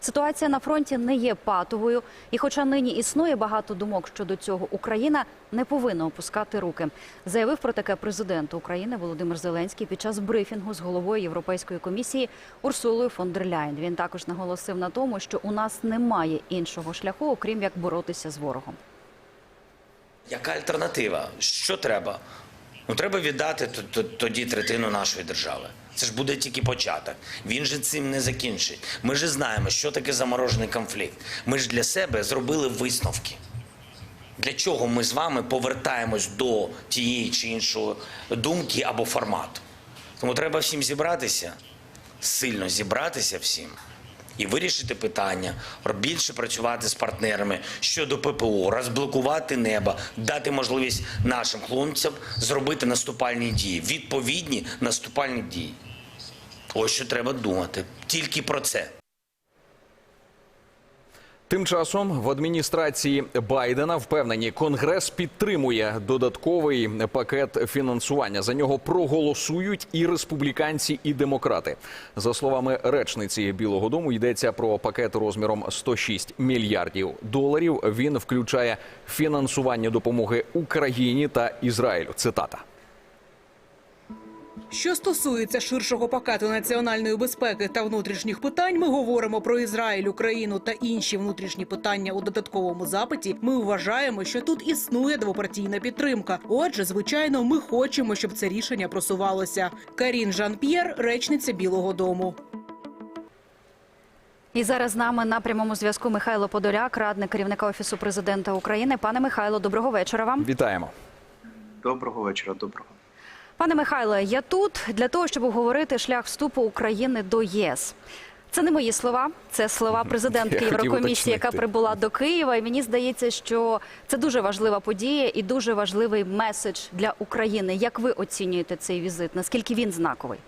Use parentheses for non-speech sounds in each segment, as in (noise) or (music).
Ситуація на фронті не є патовою, і хоча нині існує багато думок щодо цього, Україна не повинна опускати руки. Заявив про таке президент України Володимир Зеленський під час брифінгу з головою Європейської комісії Урсулою фон дер Ляєн. Він також наголосив на тому, що у нас немає іншого шляху, окрім як боротися з ворогом. Яка альтернатива? Що треба? Ну треба віддати тоді третину нашої держави. Це ж буде тільки початок. Він же цим не закінчить. Ми ж знаємо, що таке заморожений конфлікт. Ми ж для себе зробили висновки. Для чого ми з вами повертаємось до тієї чи іншої думки або формату? Тому треба всім зібратися, сильно зібратися всім і вирішити питання, більше працювати з партнерами щодо ППО, розблокувати небо, дати можливість нашим хлопцям зробити наступальні дії, відповідні наступальні дії. Ось що треба думати. Тільки про це. Тим часом в адміністрації Байдена впевнені, конгрес підтримує додатковий пакет фінансування. За нього проголосують і республіканці, і демократи. За словами речниці Білого Дому, йдеться про пакет розміром 106 мільярдів доларів. Він включає фінансування допомоги Україні та Ізраїлю. Цитата. Що стосується ширшого пакету національної безпеки та внутрішніх питань, ми говоримо про Ізраїль, Україну та інші внутрішні питання у додатковому запиті. Ми вважаємо, що тут існує двопартійна підтримка. Отже, звичайно, ми хочемо, щоб це рішення просувалося. Карін Жан П'єр, речниця Білого Дому. І зараз з нами на прямому зв'язку Михайло Подоляк, радник керівника офісу президента України. Пане Михайло, доброго вечора вам. Вітаємо. Доброго вечора, доброго. Пане Михайле, я тут для того, щоб обговорити шлях вступу України до ЄС. Це не мої слова, це слова президентки Єврокомісії, яка прибула до Києва. І мені здається, що це дуже важлива подія і дуже важливий меседж для України. Як ви оцінюєте цей візит? Наскільки він знаковий?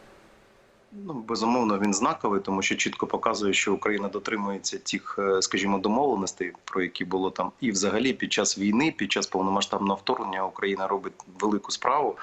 Ну безумовно, він знаковий, тому що чітко показує, що Україна дотримується тих, е, скажімо, домовленостей, про які було там, і взагалі під час війни, під час повномасштабного вторгнення, Україна робить велику справу,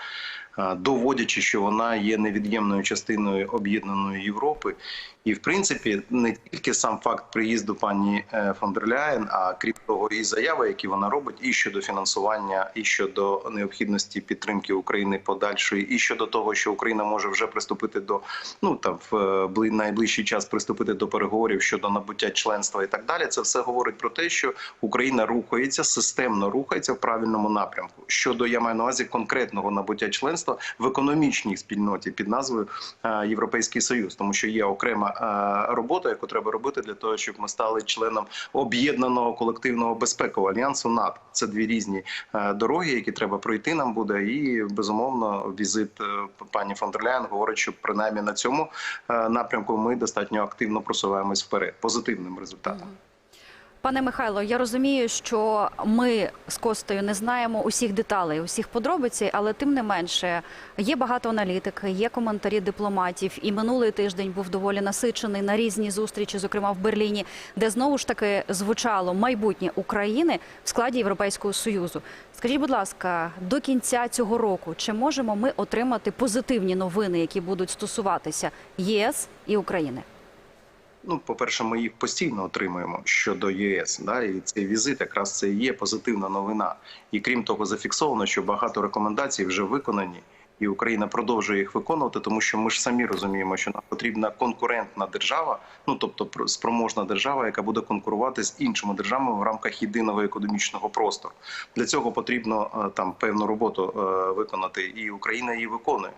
доводячи, що вона є невід'ємною частиною об'єднаної Європи. І в принципі, не тільки сам факт приїзду пані е, фон дер Ляєн, а крім того, і заяви, які вона робить, і щодо фінансування, і щодо необхідності підтримки України подальшої, і щодо того, що Україна може вже приступити до ну там в е, найближчий час приступити до переговорів щодо набуття членства і так далі. Це все говорить про те, що Україна рухається системно рухається в правильному напрямку. Щодо я маю на увазі конкретного набуття членства в економічній спільноті під назвою е, Європейський Союз, тому що є окрема е, робота, яку треба робити для того, щоб ми стали членом об'єднаного колективного безпекового альянсу НАТО. Це дві різні е, дороги, які треба пройти. Нам буде, і безумовно, візит пані фон дер Ляєн говорить, що принаймні на цьому напрямку ми достатньо активно просуваємось вперед позитивним результатом. Пане Михайло, я розумію, що ми з Костею не знаємо усіх деталей, усіх подробиць, але тим не менше є багато аналітики, є коментарі дипломатів. І минулий тиждень був доволі насичений на різні зустрічі, зокрема в Берліні, де знову ж таки звучало майбутнє України в складі Європейського союзу. Скажіть, будь ласка, до кінця цього року чи можемо ми отримати позитивні новини, які будуть стосуватися ЄС і України? Ну, по-перше, ми їх постійно отримуємо щодо ЄС. Да, і цей візит якраз це і є позитивна новина. І крім того, зафіксовано, що багато рекомендацій вже виконані, і Україна продовжує їх виконувати, тому що ми ж самі розуміємо, що нам потрібна конкурентна держава, ну тобто про- спроможна держава, яка буде конкурувати з іншими державами в рамках єдиного економічного простору. Для цього потрібно е, там певну роботу е, виконати, і Україна її виконує.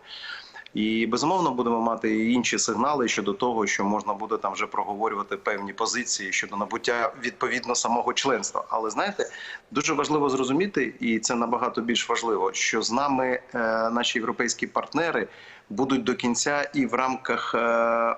І безумовно будемо мати інші сигнали щодо того, що можна буде там вже проговорювати певні позиції щодо набуття відповідно самого членства. Але знаєте, дуже важливо зрозуміти, і це набагато більш важливо, що з нами е, наші європейські партнери будуть до кінця і в рамках е,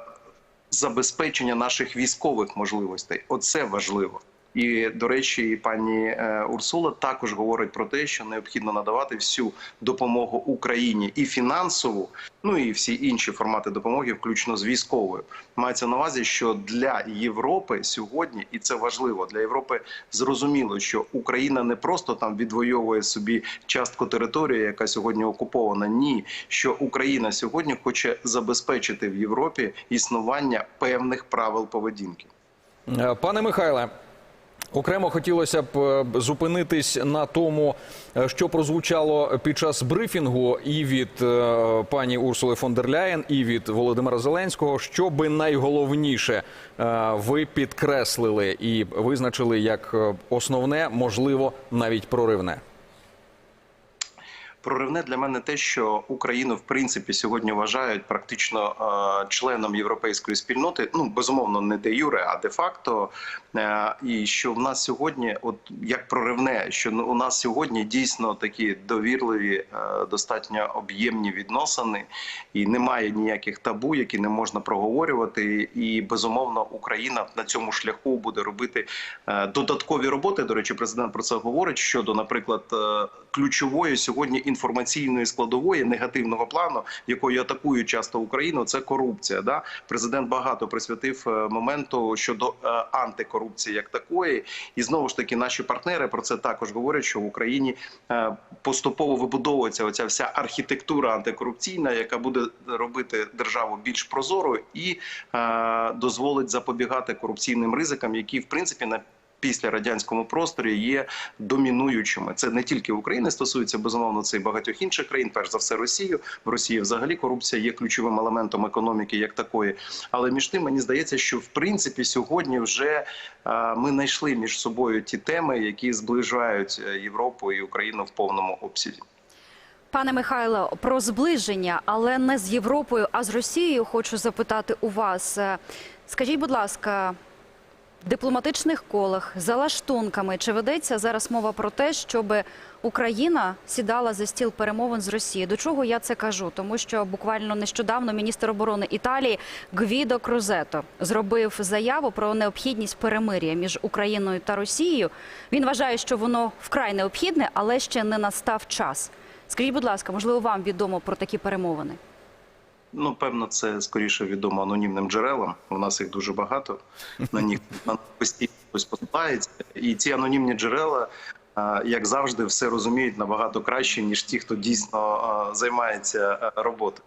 забезпечення наших військових можливостей. Оце важливо. І до речі, пані е, Урсула також говорить про те, що необхідно надавати всю допомогу Україні і фінансову, ну і всі інші формати допомоги, включно з військовою. Мається на увазі, що для Європи сьогодні, і це важливо для Європи, зрозуміло, що Україна не просто там відвоює собі частку території, яка сьогодні окупована. Ні, що Україна сьогодні хоче забезпечити в Європі існування певних правил поведінки. Е, Пане Михайле, окремо хотілося б е, зупинитись на тому, е, що прозвучало під час брифінгу і від е, пані Урсули фон дер Ляєн, і від Володимира Зеленського. Що би найголовніше ви підкреслили і визначили як основне, можливо, навіть проривне? Проривне для мене те, що Україну в принципі сьогодні вважають практично членом європейської спільноти. Ну безумовно, не де юре, а де факто. Е, і що в нас сьогодні, от як проривне, що у нас сьогодні дійсно такі довірливі, е, достатньо об'ємні відносини, і немає ніяких табу, які не можна проговорювати. І безумовно, Україна на цьому шляху буде робити е, додаткові роботи. До речі, президент про це говорить щодо, наприклад, ключової сьогодні інформаційної складової негативного плану, якою атакують часто Україну, це корупція. Да, президент багато присвятив моменту щодо е, антикорупції як такої, і знову ж таки наші партнери про це також говорять, що в Україні е, поступово вибудовується оця вся архітектура антикорупційна, яка буде робити державу більш прозорою і е, дозволить запобігати корупційним ризикам, які в принципі на Після радянському просторі є домінуючими. Це не тільки України стосується безумовно, це і багатьох інших країн. Перш за все, Росію. В Росії взагалі корупція є ключовим елементом економіки як такої. Але між тим мені здається, що в принципі сьогодні вже е, ми знайшли між собою ті теми, які зближають е, Європу і Україну в повному обсязі. Пане Михайло, про зближення, але не з Європою, а з Росією хочу запитати у вас. Е, Скажіть, будь ласка, дипломатичних колах за лаштунками чи ведеться зараз мова про те, щоб Україна сідала за стіл перемовин з Росією? До чого я це кажу? Тому що буквально нещодавно міністр оборони Італії Гвідо Крузето зробив заяву про необхідність перемир'я між Україною та Росією. Він вважає, що воно вкрай необхідне, але ще не настав час. Скажіть, будь ласка, можливо, вам відомо про такі перемовини? Ну, певно, це скоріше відомо анонімним джерелам. У нас їх дуже багато. На них (laughs) постійно хтось посилається. І ці анонімні джерела, як завжди, все розуміють набагато краще, ніж ті, хто дійсно займається роботою.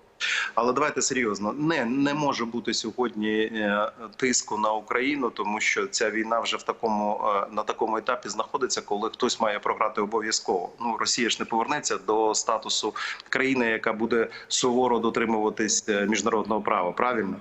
Але давайте серйозно. Не, не може бути сьогодні е, тиску на Україну, тому що ця війна вже в такому е, на такому етапі знаходиться, коли хтось має програти обов'язково. Ну Росія ж не повернеться до статусу країни, яка буде суворо дотримуватись е, міжнародного права. Правильно.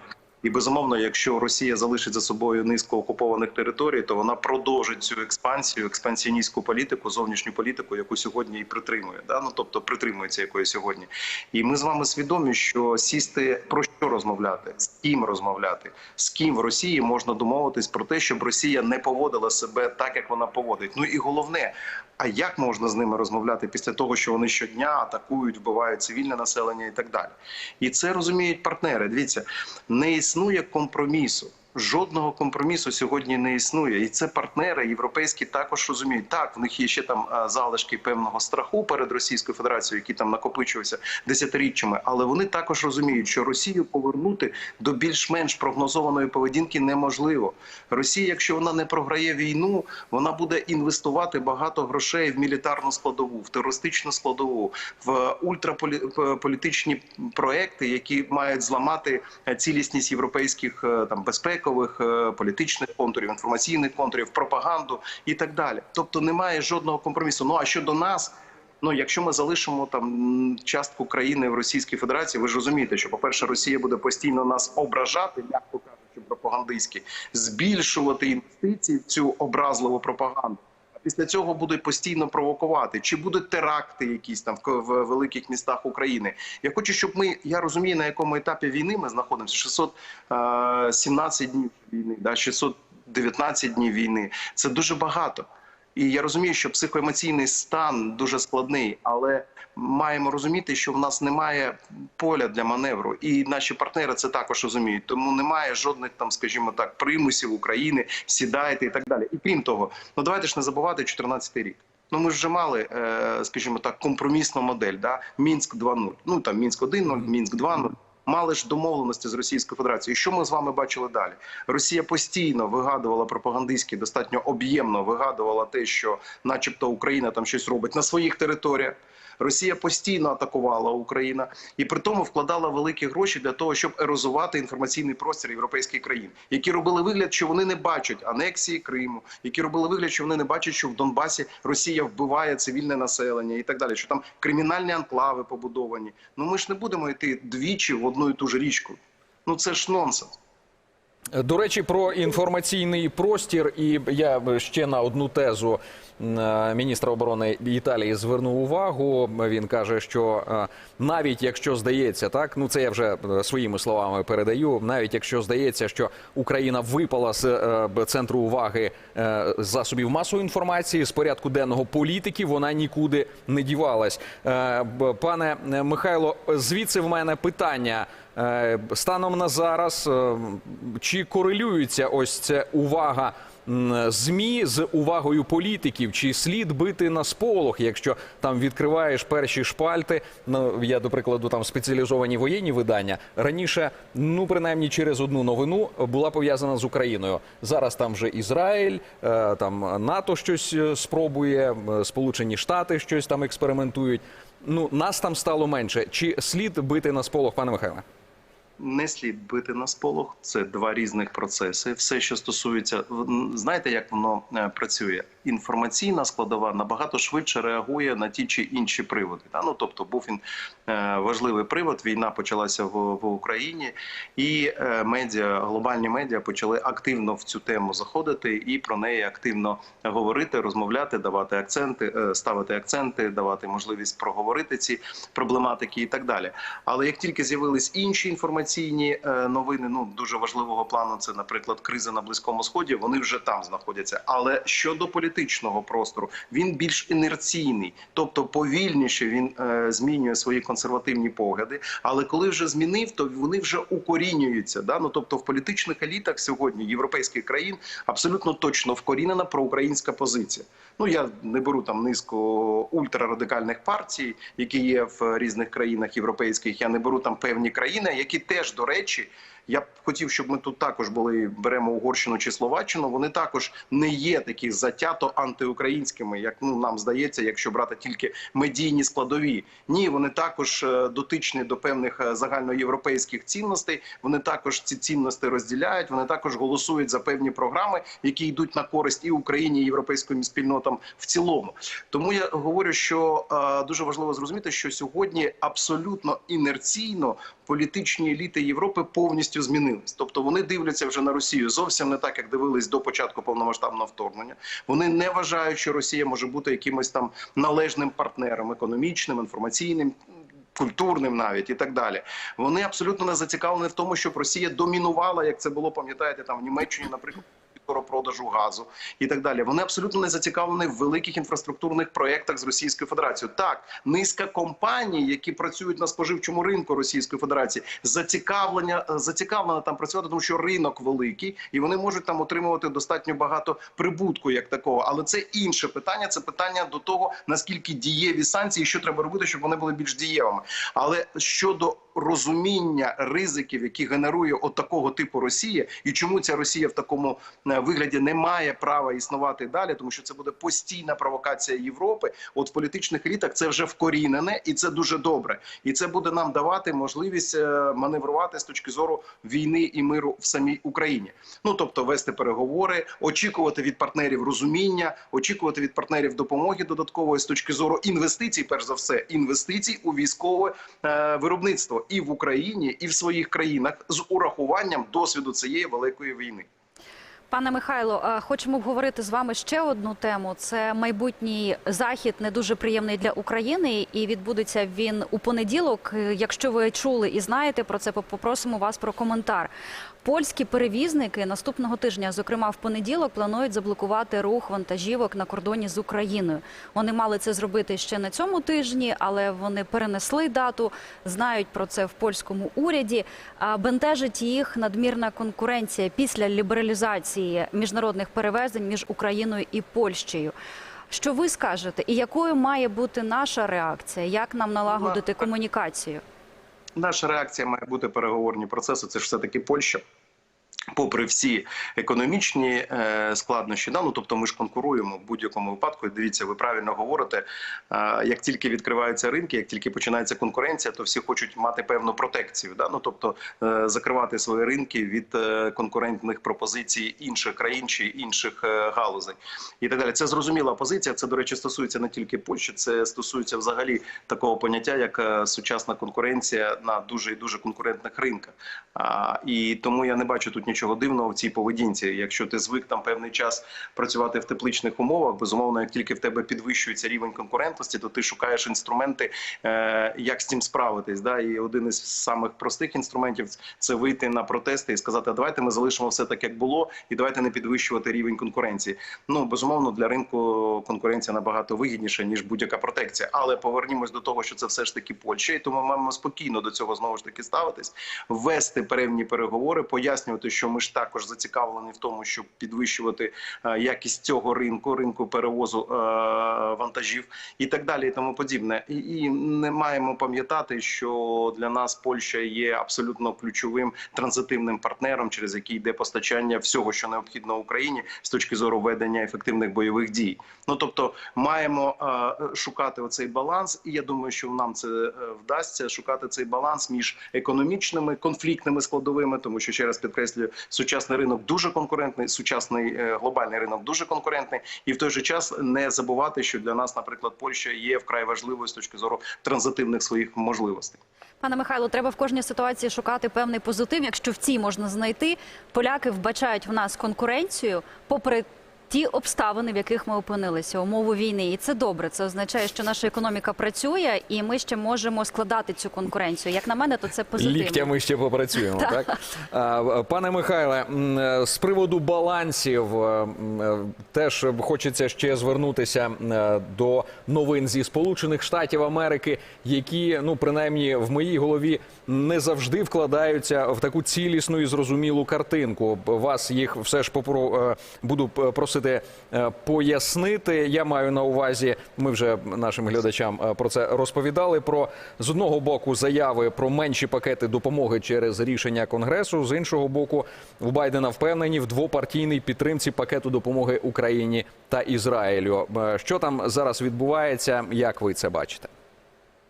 І безумовно, якщо Росія залишить за собою низку окупованих територій, то вона продовжить цю експансію, експансіоністську політику, зовнішню політику, яку сьогодні і притримує. Да? Ну тобто притримується якої сьогодні. І ми з вами свідомі, що сісти про що розмовляти, з ким розмовляти, з ким в Росії можна домовитись про те, щоб Росія не поводила себе так, як вона поводить. Ну і головне. А як можна з ними розмовляти після того, що вони щодня атакують, вбивають цивільне населення і так далі? І це розуміють партнери. Дивіться, не існує компромісу. Жодного компромісу сьогодні не існує, і це партнери європейські також розуміють. Так, в них є ще там залишки певного страху перед Російською Федерацією, який там накопичувався десятиріччями. Але вони також розуміють, що Росію повернути до більш-менш прогнозованої поведінки неможливо. Росія, якщо вона не програє війну, вона буде інвестувати багато грошей в мілітарну складову, в терористичну складову, в ультраполітичні проекти, які мають зламати е, цілісність європейських е, там безпекових е, політичних контурів, інформаційних контурів, пропаганду і так далі. Тобто немає жодного компромісу. Ну а щодо нас. Ну, якщо ми залишимо там частку країни в Російській Федерації, ви ж розумієте, що, по-перше, Росія буде постійно нас ображати, м'яко кажучи, пропагандистські збільшувати інвестиції в цю образливу пропаганду. Після цього буде постійно провокувати. Чи будуть теракти якісь там в, великих містах України? Я хочу, щоб ми я розумію, на якому етапі війни ми знаходимося. 617 днів війни, да 619 днів війни. Це дуже багато. І я розумію, що психоемоційний стан дуже складний, але маємо розуміти, що в нас немає поля для маневру, і наші партнери це також розуміють. Тому немає жодних там, скажімо так, примусів України сідайте і так далі. І крім того, ну давайте ж не забувати 14 рік. Ну ми вже мали, е, скажімо так, компромісну модель, да мінськ 2.0. Ну там мінськ 1.0, мінськ 2.0. Мали ж домовленості з Російською Федерацією. Що ми з вами бачили далі? Росія постійно вигадувала пропагандистські, достатньо об'ємно вигадувала те, що, начебто, Україна там щось робить на своїх територіях. Росія постійно атакувала Україну і при тому вкладала великі гроші для того, щоб ерозувати інформаційний простір європейських країн, які робили вигляд, що вони не бачать анексії Криму, які робили вигляд, що вони не бачать, що в Донбасі Росія вбиває цивільне населення і так далі. Що там кримінальні анклави побудовані. Ну ми ж не будемо йти двічі в одну і ту ж річку. Ну це ж нонсенс. До речі, про інформаційний простір, і я ще на одну тезу міністра оборони Італії звернув увагу. Він каже, що е, навіть якщо здається, так ну це я вже е, своїми словами передаю. Навіть якщо здається, що Україна випала з е, центру уваги е, засобів масової інформації з порядку денного політиків, вона нікуди не дівалась. Е, Пане е, Михайло, звідси в мене питання. Е, Станом на зараз, е, чи корелюється ось ця увага ЗМІ з увагою політиків? Чи слід бити на сполох, якщо там відкриваєш перші шпальти? Ну я до прикладу, там спеціалізовані воєнні видання раніше, ну принаймні через одну новину була пов'язана з Україною. Зараз там вже Ізраїль, е, там НАТО щось спробує, Сполучені Штати щось там експериментують. Ну нас там стало менше. Чи слід бити на сполох, пане Михайле? Не слід бити на сполох. Це два різних процеси. Все, що стосується, знаєте, як воно е, працює? Інформаційна складова набагато швидше реагує на ті чи інші приводи. Та? Ну, тобто, був він е, важливий привод. Війна почалася в, в Україні, і е, медіа, глобальні медіа почали активно в цю тему заходити і про неї активно говорити, розмовляти, давати акценти, е, ставити акценти, давати можливість проговорити ці проблематики і так далі. Але як тільки з'явились інші інформаційні новини, ну дуже важливого плану, це, наприклад, криза на близькому сході. Вони вже там знаходяться. Але щодо політичного простору, він більш інерційний, тобто повільніше він е, змінює свої консервативні погляди. Але коли вже змінив, то вони вже укорінюються. Да? Ну тобто в політичних елітах сьогодні європейських країн абсолютно точно вкорінена проукраїнська позиція. Ну я не беру там низку ультрарадикальних партій, які є в різних країнах європейських. Я не беру там певні країни, які теж до речі. Я б хотів, щоб ми тут також були беремо Угорщину чи Словаччину. Вони також не є такі затято антиукраїнськими, як ну нам здається, якщо брати тільки медійні складові. Ні, вони також е, дотичні до певних е, загальноєвропейських цінностей. Вони також ці цінності розділяють. Вони також голосують за певні програми, які йдуть на користь і Україні, і європейським спільнотам в цілому. Тому я говорю, що е, дуже важливо зрозуміти, що сьогодні абсолютно інерційно політичні еліти Європи повністю змінились. Тобто вони дивляться вже на Росію зовсім не так, як дивились до початку повномасштабного вторгнення. Вони не вважають, що Росія може бути якимось там належним партнером, економічним, інформаційним. Культурним навіть і так далі, вони абсолютно не зацікавлені в тому, щоб Росія домінувала, як це було, пам'ятаєте, там в Німеччині, наприклад, продажу газу і так далі. Вони абсолютно не зацікавлені в великих інфраструктурних проєктах з Російською Федерацією. Так, низка компаній, які працюють на споживчому ринку Російської Федерації, зацікавлення зацікавлена там працювати, тому що ринок великий, і вони можуть там отримувати достатньо багато прибутку, як такого. Але це інше питання. Це питання до того, наскільки дієві санкції, що треба робити, щоб вони були більш дієвими. Але щодо розуміння ризиків, які генерує от такого типу Росія, і чому ця Росія в такому е, вигляді не має права існувати далі, тому що це буде постійна провокація Європи. От в політичних елітах це вже вкорінене, і це дуже добре. І це буде нам давати можливість е, маневрувати з точки зору війни і миру в самій Україні. Ну тобто вести переговори, очікувати від партнерів розуміння, очікувати від партнерів допомоги додаткової з точки зору інвестицій, перш за все, інвестицій у військове е, виробництво і в Україні, і в своїх країнах з урахуванням досвіду цієї великої війни. Пане Михайло, е, хочемо обговорити з вами ще одну тему. Це майбутній захід, не дуже приємний для України, і відбудеться він у понеділок. Е, Якщо ви чули і знаєте про це, попросимо вас про коментар. Польські перевізники наступного тижня, зокрема в понеділок, планують заблокувати рух вантажівок на кордоні з Україною. Вони мали це зробити ще на цьому тижні, але вони перенесли дату. Знають про це в польському уряді. Бентежить їх надмірна конкуренція після лібералізації міжнародних перевезень між Україною і Польщею. Що ви скажете, і якою має бути наша реакція? Як нам налагодити комунікацію? Наша реакція має бути переговорні процеси. Це ж все таки Польща. Попри всі економічні е, складнощі, да, ну тобто ми ж конкуруємо в будь-якому випадку. Дивіться, ви правильно говорите. Е, як тільки відкриваються ринки, як тільки починається конкуренція, то всі хочуть мати певну протекцію. Да? Ну тобто е, закривати свої ринки від конкурентних пропозицій інших країн чи інших галузей і так далі. Це зрозуміла позиція. Це до речі стосується не тільки Польщі, це стосується взагалі такого поняття, як сучасна конкуренція на дуже і дуже конкурентних ринках. І тому я не бачу тут нічого дивного в цій поведінці. Якщо ти звик там певний час працювати в тепличних умовах, безумовно, як тільки в тебе підвищується рівень конкурентності, то ти шукаєш інструменти, е, як з цим справитись. Да? І один із самих простих інструментів це вийти на протести і сказати, давайте ми залишимо все так, як було, і давайте не підвищувати рівень конкуренції. Ну безумовно, для ринку конкуренція набагато вигідніша ніж будь-яка протекція. Але повернімось до того, що це все ж таки Польща, і тому маємо спокійно до цього знову ж таки ставитись, вести певні переговори, пояснювати, що ми ж також зацікавлені в тому, щоб підвищувати е, якість цього ринку, ринку перевозу е, вантажів і так далі, і тому подібне. І, не маємо пам'ятати, що для нас Польща є абсолютно ключовим транзитивним партнером, через який йде постачання всього, що необхідно Україні з точки зору ведення ефективних бойових дій. Ну тобто, маємо е, шукати оцей баланс, і я думаю, що нам це вдасться шукати цей баланс між економічними конфліктними складовими, тому що ще раз підкреслюю, сучасний ринок дуже конкурентний, сучасний е, глобальний ринок дуже конкурентний, і в той же час не забувати, що для нас, наприклад, Польща є вкрай важливою з точки зору транзитивних своїх можливостей. Пане Михайло, треба в кожній ситуації шукати певний позитив. Якщо в цій можна знайти, поляки вбачають в нас конкуренцію, попри ті обставини, в яких ми опинилися, умови війни, і це добре. Це означає, що наша економіка працює, і ми ще можемо складати цю конкуренцію. Як на мене, то це позитивно. Ліктями ще попрацюємо, (laughs) так? Пане Михайле, е, з приводу балансів е, е, теж хочеться ще звернутися до новин зі Сполучених Штатів Америки, які, ну принаймні, в моїй голові не завжди вкладаються в таку цілісну і зрозумілу картинку. Вас їх все ж попро буду просити е, пояснити. Я маю на увазі, ми вже нашим глядачам е, про це розповідали. Про з одного боку заяви про менші пакети допомоги через рішення конгресу. З іншого боку, у Байдена впевнені в двопартійній підтримці пакету допомоги Україні та Ізраїлю. Е, Що там зараз відбувається? Як ви це бачите?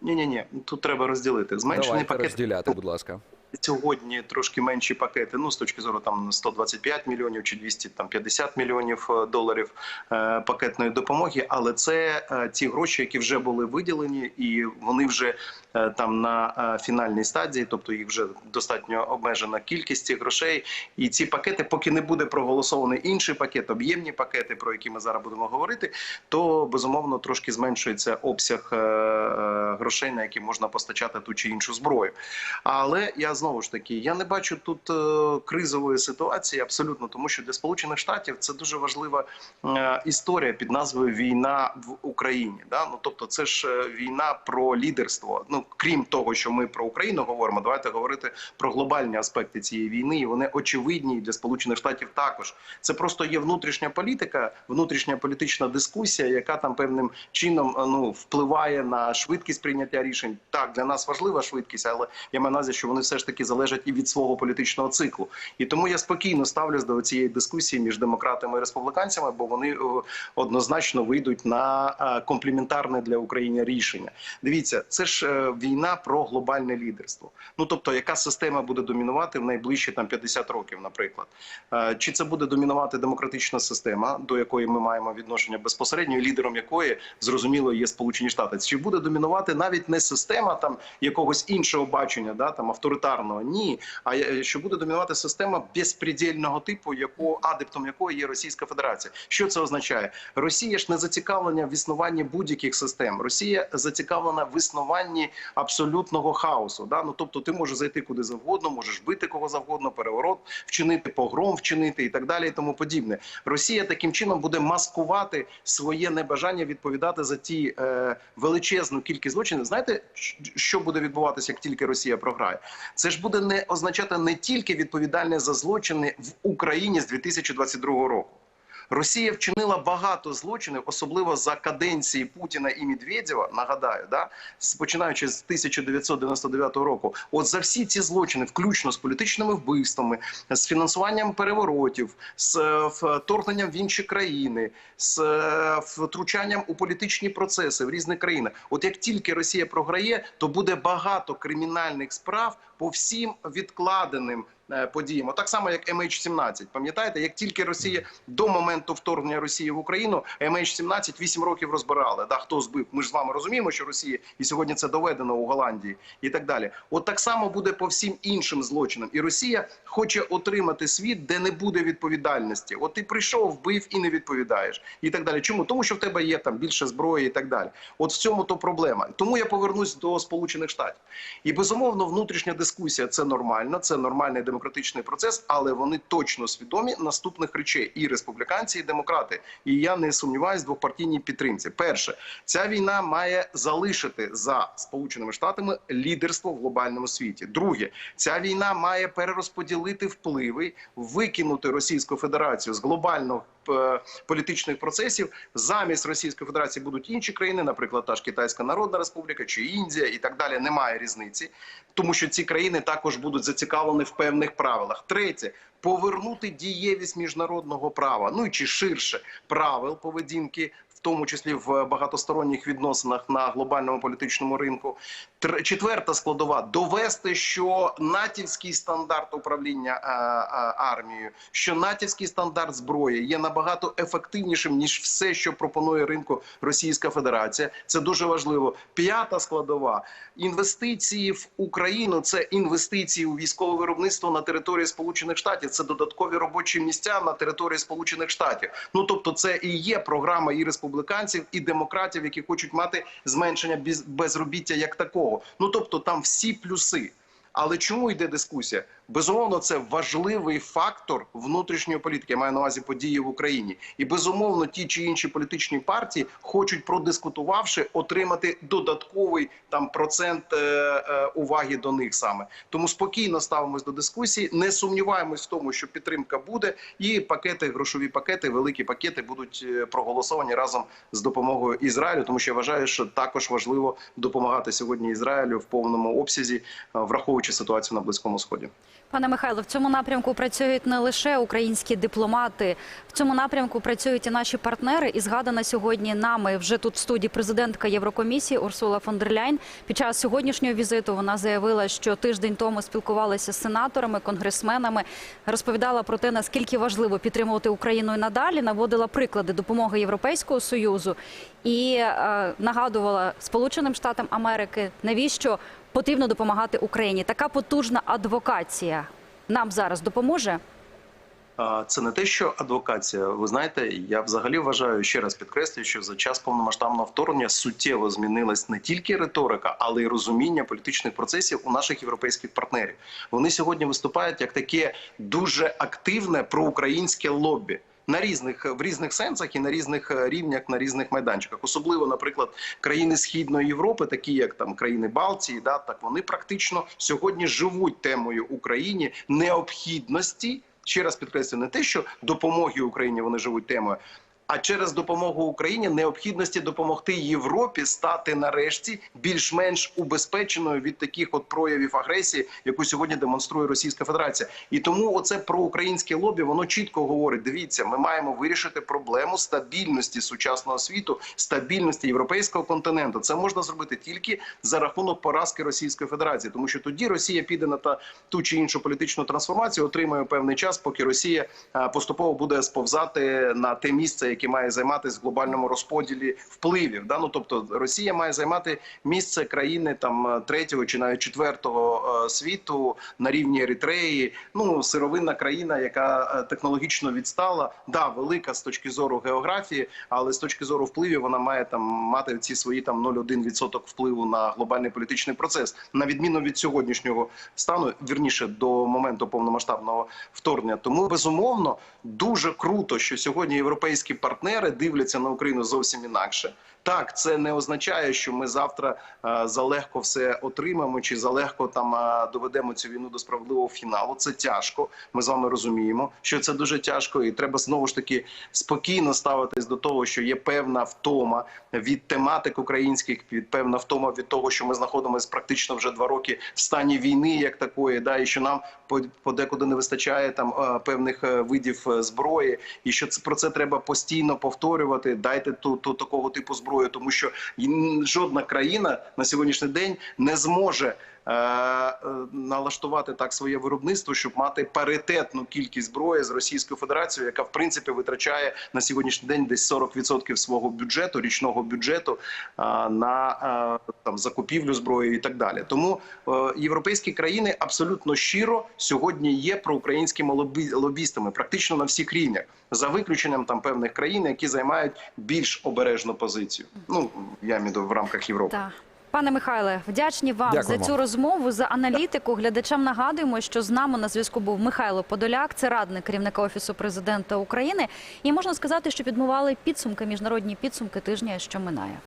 Ні, ні, ні, тут треба розділити. Зменшений Давайте пакет розділяти, будь ласка. Сьогодні трошки менші пакети. Ну з точки зору там 125 мільйонів чи 250 мільйонів е, доларів е, пакетної допомоги. Але це е, ті гроші, які вже були виділені, і вони вже е, там на е, фінальній стадії, тобто їх вже достатньо обмежена кількість цих грошей. І ці пакети, поки не буде проголосований інший пакет, об'ємні пакети, про які ми зараз будемо говорити, то безумовно трошки зменшується обсяг е, е, грошей, на які можна постачати ту чи іншу зброю. Але я знову ж таки я не бачу тут е, кризової ситуації абсолютно, тому що для Сполучених Штатів це дуже важлива е, історія під назвою Війна в Україні. Да? Ну тобто, це ж е, війна про лідерство. Ну крім того, що ми про Україну говоримо, давайте говорити про глобальні аспекти цієї війни. І вони очевидні для Сполучених Штатів також. Це просто є внутрішня політика, внутрішня політична дискусія, яка там певним чином ну впливає на швидкість прийняття рішень. Так для нас важлива швидкість, але я маю на увазі, що вони все ж таки залежать і від свого політичного циклу. І тому я спокійно ставлюсь до цієї дискусії між демократами і республіканцями, бо вони е, однозначно вийдуть на е, компліментарне для України рішення. Дивіться, це ж е, війна про глобальне лідерство. Ну тобто, яка система буде домінувати в найближчі там 50 років, наприклад, чи це буде домінувати демократична система, до якої ми маємо відношення безпосередньо, лідером якої зрозуміло є Сполучені Штати, чи буде домінувати навіть не система там якогось іншого бачення, да там авторитарного, ні, а е, що буде домінувати система безпредельного типу, яку адептом якої є Російська Федерація. Що це означає? Росія ж не зацікавлена в існуванні будь-яких систем. Росія зацікавлена в існуванні абсолютного хаосу. Да? Ну тобто, ти можеш зайти куди завгодно, можеш бити кого завгодно, переворот вчинити, погром вчинити і так далі, і тому подібне. Росія таким чином буде маскувати своє небажання відповідати за ті е, величезну кількість злочинів. Знаєте, що буде відбуватися, як тільки Росія програє? Це ж буде не означати не тільки відповідальність за злочини в Україні з 2022 року. Росія вчинила багато злочинів, особливо за каденції Путіна і Медведєва. Нагадаю, да починаючи з 1999 року. От за всі ці злочини, включно з політичними вбивствами, з фінансуванням переворотів, з е, вторгненням в інші країни, з е, втручанням у політичні процеси в різних країнах. От як тільки Росія програє, то буде багато кримінальних справ по всім відкладеним е, подіям. Так само, як MH17. Пам'ятаєте, як тільки Росія до моменту вторгнення Росії в Україну MH17 8 років розбирали. Да, хто збив? Ми ж з вами розуміємо, що Росія і сьогодні це доведено у Голландії і так далі. От так само буде по всім іншим злочинам. І Росія хоче отримати світ, де не буде відповідальності. От ти прийшов, вбив і не відповідаєш, і так далі. Чому? Тому що в тебе є там більше зброї і так далі. От в цьому то проблема. Тому я повернусь до Сполучених Штатів. І безумовно, внутрішня дискусія це нормально, це нормальний демократичний процес, але вони точно свідомі наступних речей і республіканці, і демократи. І я не сумніваюся в двопартійній підтримці. Перше, ця війна має залишити за Сполученими Штатами лідерство в глобальному світі. Друге, ця війна має перерозподілити впливи, викинути Російську Федерацію з глобального політичних процесів. Замість Російської Федерації будуть інші країни, наприклад, та ж Китайська Народна Республіка чи Індія, і так далі. Немає різниці, тому що ці країни також будуть зацікавлені в певних правилах. Третє. Повернути дієвість міжнародного права, ну і чи ширше правил поведінки, в тому числі в багатосторонніх відносинах на глобальному політичному ринку. Четверта складова довести, що натівський стандарт управління е, е, армією, що натівський стандарт зброї є набагато ефективнішим ніж все, що пропонує ринку Російська Федерація. Це дуже важливо. П'ята складова інвестиції в Україну це інвестиції у військове виробництво на території Сполучених Штатів. Це додаткові робочі місця на території Сполучених Штатів. Ну тобто, це і є програма і республіканців, і демократів, які хочуть мати зменшення безробіття як такого. Ну тобто, там всі плюси. Але чому йде дискусія? Безумовно, це важливий фактор внутрішньої політики. Я маю на увазі події в Україні, і безумовно, ті чи інші політичні партії хочуть, продискутувавши, отримати додатковий там процент е, е, уваги до них саме. Тому спокійно ставимось до дискусії, не сумніваємось в тому, що підтримка буде, і пакети, грошові пакети, великі пакети будуть е, проголосовані разом з допомогою Ізраїлю, тому що я вважаю, що також важливо допомагати сьогодні Ізраїлю в повному обсязі, е, враховуючи ситуацію на близькому сході. Пане Михайло, в цьому напрямку працюють не лише українські дипломати, в цьому напрямку працюють і наші партнери. І згадана сьогодні нами вже тут в студії президентка Єврокомісії Урсула фон дер Ляйн. Під час сьогоднішнього візиту вона заявила, що тиждень тому спілкувалася з сенаторами, конгресменами, розповідала про те, наскільки важливо підтримувати Україну і надалі. Наводила приклади допомоги Європейського союзу і е, нагадувала Сполученим Штатам Америки, навіщо потрібно допомагати Україні. Така потужна адвокація нам зараз допоможе. Це не те, що адвокація. Ви знаєте, я взагалі вважаю ще раз підкреслюю, що за час повномасштабного вторгнення суттєво змінилась не тільки риторика, але й розуміння політичних процесів у наших європейських партнерів. Вони сьогодні виступають як таке дуже активне проукраїнське лобі. На різних в різних сенсах і на різних е, рівнях, на різних майданчиках, особливо, наприклад, країни Східної Європи, такі як там країни Балтії, да так вони практично сьогодні живуть темою Україні необхідності ще раз підкреслюю, не те, що допомоги Україні вони живуть темою. А через допомогу Україні необхідності допомогти Європі стати нарешті більш-менш убезпеченою від таких от проявів агресії, яку сьогодні демонструє Російська Федерація. І тому оце проукраїнське лобі воно чітко говорить: дивіться, ми маємо вирішити проблему стабільності сучасного світу, стабільності європейського континенту. Це можна зробити тільки за рахунок поразки Російської Федерації, тому що тоді Росія піде на та ту чи іншу політичну трансформацію, отримає певний час, поки Росія поступово буде сповзати на те місце, яке має займатися в глобальному розподілі впливів. Да? Ну, тобто Росія має займати місце країни там е, третього чи навіть четвертого е, світу на рівні Еритреї. Ну сировинна країна, яка е, технологічно відстала, да, велика з точки зору географії, але з точки зору впливів вона має там мати ці свої там 0,1% впливу на глобальний політичний процес, на відміну від сьогоднішнього стану, вірніше до моменту повномасштабного вторгнення. Тому безумовно дуже круто, що сьогодні європейські партнери дивляться на Україну зовсім інакше. Так, це не означає, що ми завтра е, залегко все отримаємо чи залегко там е, доведемо цю війну до справедливого фіналу. Це тяжко. Ми з вами розуміємо, що це дуже тяжко, і треба знову ж таки спокійно ставитись до того, що є певна втома від тематик українських, від певна втома від того, що ми знаходимося практично вже два роки в стані війни, як такої, да, і що нам по- подекуди не вистачає там е, певних видів зброї, і що це про це треба постійно повторювати. Дайте ту, ту такого типу зброї, тому що жодна країна на сьогоднішній день не зможе. Е, е, Налаштувати так своє виробництво, щоб мати паритетну кількість зброї з Російською Федерацією, яка в принципі витрачає на сьогоднішній день десь 40% свого бюджету, річного бюджету на там закупівлю зброї і так далі. Тому е, європейські країни абсолютно щиро сьогодні є проукраїнськими лобі, лобістами, практично на всіх рівнях, за виключенням там певних країн, які займають більш обережну позицію. Ну я маю в рамках Європи. Так. Пане Михайле, вдячні вам Дякуємо. за цю розмову, за аналітику. Глядачам нагадуємо, що з нами на зв'язку був Михайло Подоляк, це радник керівника офісу президента України. І можна сказати, що підмували підсумки, міжнародні підсумки тижня, що минає.